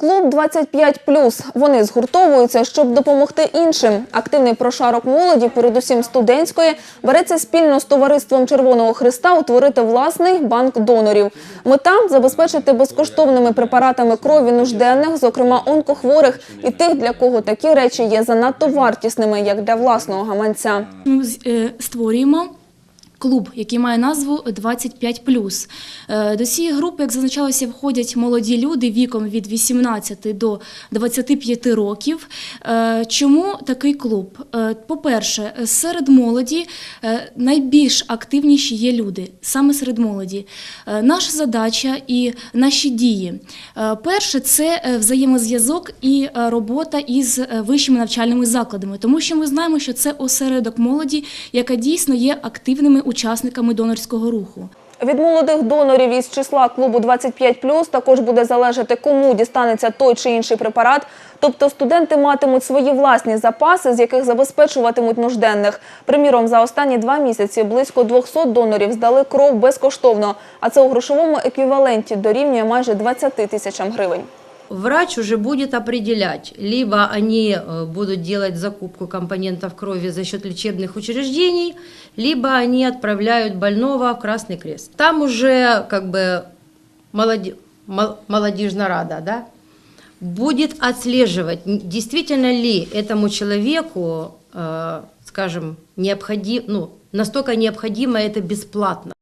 Клуб 25+. Вони згуртовуються, щоб допомогти іншим. Активний прошарок молоді, передусім студентської, береться спільно з товариством Червоного Христа утворити власний банк донорів. Мета забезпечити безкоштовними препаратами крові нужденних, зокрема онкохворих, і тих, для кого такі речі є занадто вартісними, як для власного гаманця. Ми е, створюємо клуб, який має назву 25+. Е, До цієї групи, як зазначалося, входять молоді люди віком від 18 до 25 років. Е, Чому такий клуб? Е, По-перше, серед молоді найбільш активніші є люди, саме серед молоді. Наша задача і наші дії. Перше, це взаємозв'язок і робота із вищими навчальними закладами, тому що ми знаємо, що це осередок молоді, яка дійсно є активними учасниками донорського руху. Від молодих донорів із числа клубу 25+, також буде залежати, кому дістанеться той чи інший препарат. Тобто студенти матимуть свої власні запаси, з яких забезпечуватимуть нужденних. Приміром, за останні два місяці близько 200 донорів здали кров безкоштовно, а це у грошовому еквіваленті дорівнює майже 20 тисячам гривень. Врач уже будет определять, либо они э, будут делать закупку компонентов крови за счет лечебных учреждений, либо они отправляют больного в Красный Крест. Там уже как бы молоди- мол- молодежная рада, да, будет отслеживать, действительно ли этому человеку, э, скажем, необходимо, ну, настолько необходимо это бесплатно.